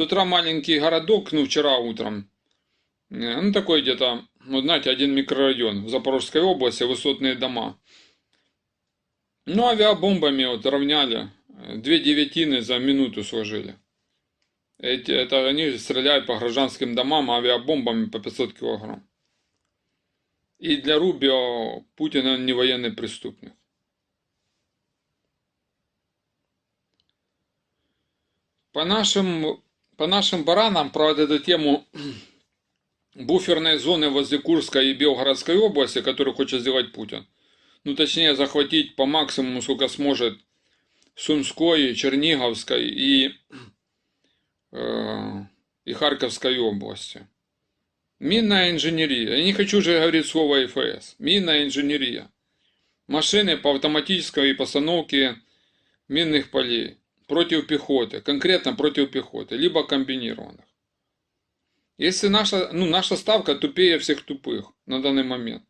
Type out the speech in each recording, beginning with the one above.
С утра маленький городок, ну, вчера утром, э, ну, такой где-то, ну, знаете, один микрорайон в Запорожской области, высотные дома. Ну, авиабомбами вот равняли, э, две девятины за минуту сложили. Эти, это они стреляют по гражданским домам авиабомбами по 500 килограмм. И для Рубио Путин не военный преступник. По нашим, по нашим баранам, про эту тему буферной зоны возле Курской и Белгородской области, которую хочет сделать Путин, ну точнее захватить по максимуму, сколько сможет Сумской, Черниговской и, э, и Харьковской области. Минная инженерия. Я не хочу же говорить слово ИФС. Минная инженерия. Машины по автоматической постановке минных полей против пехоты, конкретно против пехоты, либо комбинированных. Если наша, ну, наша ставка тупее всех тупых на данный момент,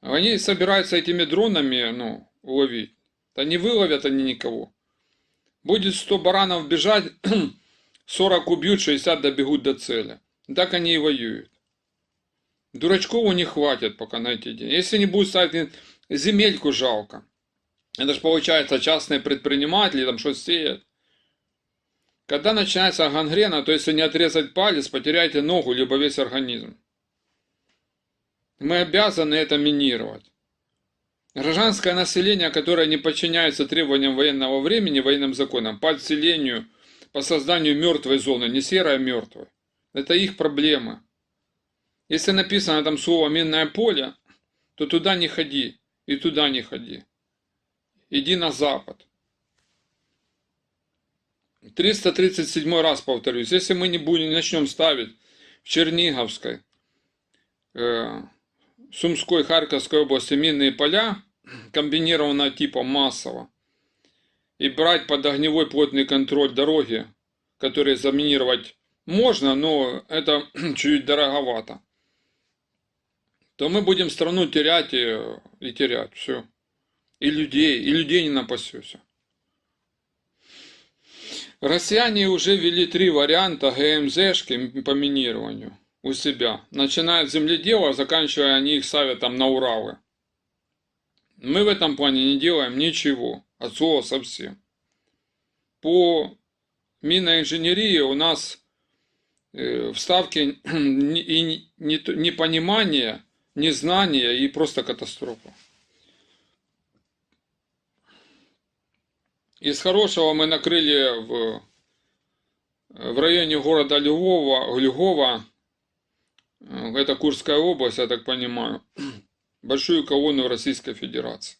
они собираются этими дронами ну, ловить, да не выловят они никого. Будет 100 баранов бежать, 40 убьют, 60 добегут до цели. Так они и воюют. Дурачкову не хватит пока на эти деньги. Если не будут ставить земельку жалко. Это же получается частные предприниматели там что сеют. Когда начинается гангрена, то если не отрезать палец, потеряете ногу, либо весь организм. Мы обязаны это минировать. Гражданское население, которое не подчиняется требованиям военного времени, военным законам, по отселению, по созданию мертвой зоны, не серой, а мертвой. Это их проблема. Если написано там слово минное поле, то туда не ходи и туда не ходи. Иди на запад. 337 раз повторюсь, если мы не будем, начнем ставить в Черниговской, э, Сумской, Харьковской области минные поля, комбинированного типа массово, и брать под огневой плотный контроль дороги, которые заминировать можно, но это чуть дороговато, то мы будем страну терять и, и терять. Все. И людей, и людей не напасешься. Россияне уже ввели три варианта ГМЗшки по минированию у себя. Начиная от земледела, заканчивая они их там на Уралы. Мы в этом плане не делаем ничего, от слова совсем. По миноинженерии у нас Э, вставки и непонимание, незнание и просто катастрофа. Из хорошего мы накрыли в, в районе города Львова, Львова, э, это Курская область, я так понимаю, большую колонну Российской Федерации.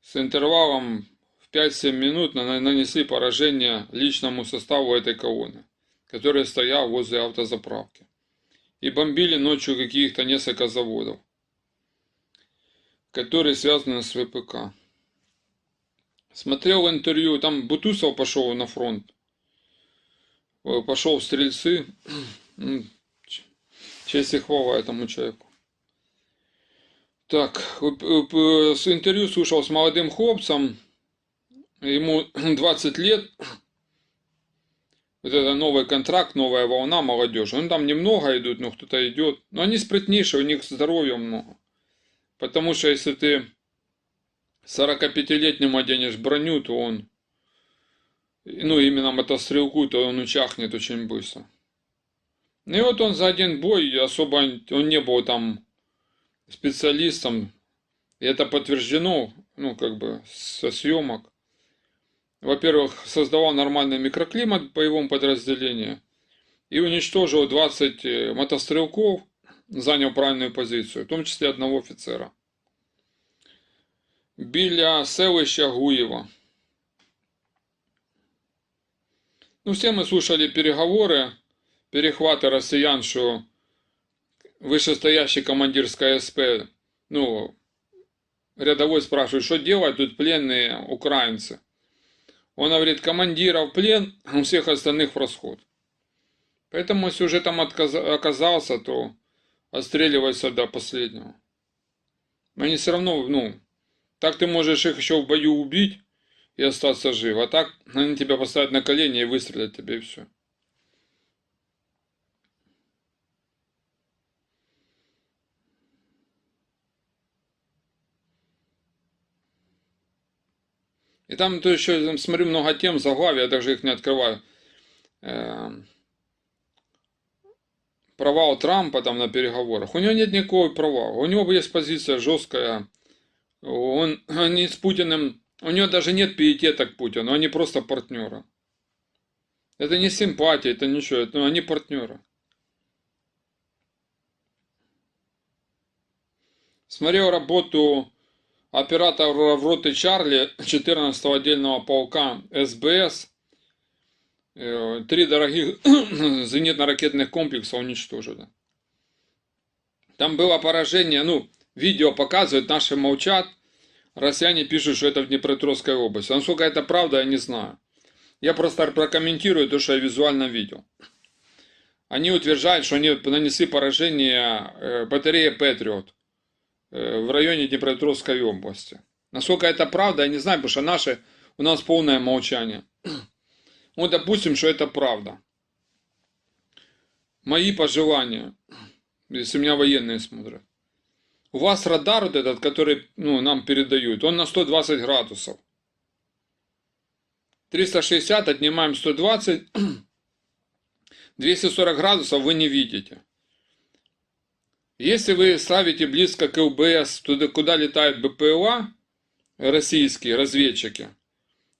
С интервалом в 5-7 минут нанесли поражение личному составу этой колонны который стоял возле автозаправки. И бомбили ночью каких-то несколько заводов, которые связаны с ВПК. Смотрел интервью, там Бутусов пошел на фронт, э, пошел в стрельцы. Честь и хвала этому человеку. Так, с интервью слушал с молодым хлопцем, ему 20 лет, вот это новый контракт, новая волна молодежи. Ну там немного идут, но кто-то идет. Но они спрятнейшие, у них здоровья много. Потому что если ты 45-летнему оденешь броню, то он, ну именно мотострелку, то он учахнет очень быстро. Ну и вот он за один бой особо, он не был там специалистом. И это подтверждено, ну как бы со съемок во-первых, создавал нормальный микроклимат в боевом подразделении и уничтожил 20 э, мотострелков, занял правильную позицию, в том числе одного офицера. Біля селища Гуева. Ну, все мы слушали переговоры, перехваты россиян, что вышестоящий командир СКСП, ну, рядовой спрашивает, что делать тут пленные украинцы. Он говорит, командира в плен, у всех остальных в расход. Поэтому, если уже там оказался, то отстреливайся до последнего. Они все равно, ну, так ты можешь их еще в бою убить, и остаться жив. А так они тебя поставят на колени и выстрелят тебе, и все. И там то еще там, смотрю много тем, заглавия, я даже их не открываю. Эм, провал Трампа там на переговорах. У него нет никакого провала. У него есть позиция жесткая. Он они с Путиным, у него даже нет пиетета к Путину, они просто партнеры. Это не симпатия, это ничего, это, они партнеры. Смотрел работу оператора в роты Чарли 14-го отдельного полка СБС. Э, Три дорогих зенитно-ракетных комплекса уничтожили. Там было поражение, ну, видео показывает, наши молчат. Россияне пишут, что это в Днепропетровской области. А насколько это правда, я не знаю. Я просто прокомментирую то, что я визуально видел. Они утверждают, что они нанесли поражение э, батареи Патриот Э, в районе Днепропетровской области. Насколько это правда, я не знаю, потому что наши, у нас полное молчание. Вот допустим, что это правда. Мои пожелания, если меня военные смотрят. У вас радар вот этот, который ну, нам передают, он на 120 градусов. 360 отнимаем 120, 240 градусов вы не видите. Если вы ставите близко к ЛБС, туда, куда летают БПЛА, российские разведчики,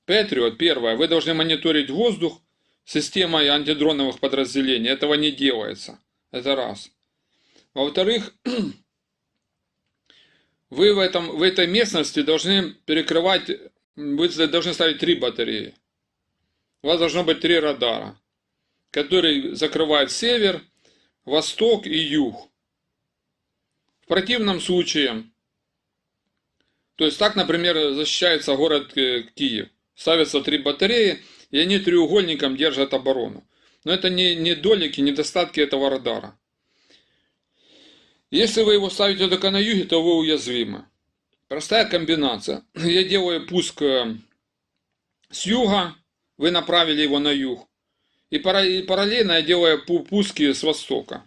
Патриот, первое, вы должны мониторить воздух системой антидроновых подразделений. Этого не делается. Это раз. Во-вторых, вы в, этом, в этой местности должны перекрывать, вы должны ставить три батареи. У вас должно быть три радара, которые закрывают север, восток и юг. В противном случае, то есть так, например, защищается город э, Киев. Ставятся три батареи, и они треугольником держат оборону. Но это не, не долики, недостатки этого радара. Если вы его ставите только на юге, то вы уязвимы. Простая комбинация. Я делаю пуск э, с юга, вы направили его на юг. И параллельно я делаю пуски с востока.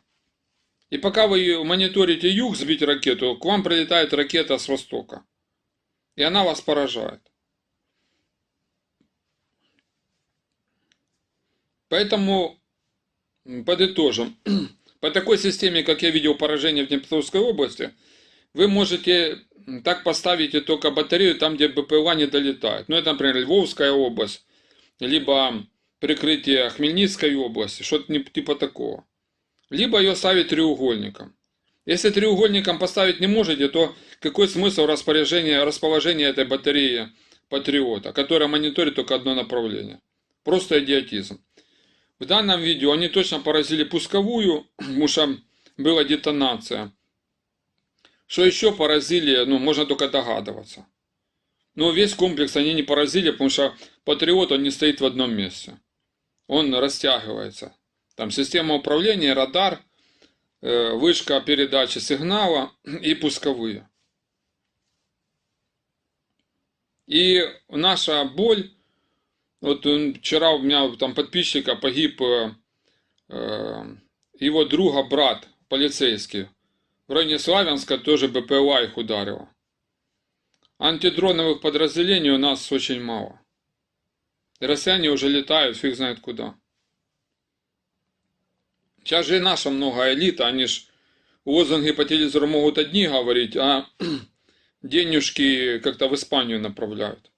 И пока вы мониторите юг сбить ракету, к вам прилетает ракета с востока. И она вас поражает. Поэтому подытожим. По такой системе, как я видел поражение в Днепропетровской области, вы можете так поставить только батарею там, где БПЛА не долетает. Ну, это, например, Львовская область, либо прикрытие Хмельницкой области, что-то типа такого либо ее ставить треугольником. Если треугольником поставить не можете, то какой смысл распоряжения, расположения этой батареи Патриота, которая мониторит только одно направление? Просто идиотизм. В данном видео они точно поразили пусковую, потому что была детонация. Что еще поразили, ну, можно только догадываться. Но весь комплекс они не поразили, потому что Патриот, он не стоит в одном месте. Он растягивается. Там система управления, радар, э, вышка передачи сигнала и пусковые. И наша боль, вот вчера у меня там подписчика погиб э, э, его друга брат полицейский. В районе Славянска тоже БПЛА их ударило. Антидроновых подразделений у нас очень мало. И россияне уже летают, фиг знает куда. Сейчас же и наша много элита, они ж лозунги по телевизору могут одни говорить, а денежки как-то в Испанию направляют.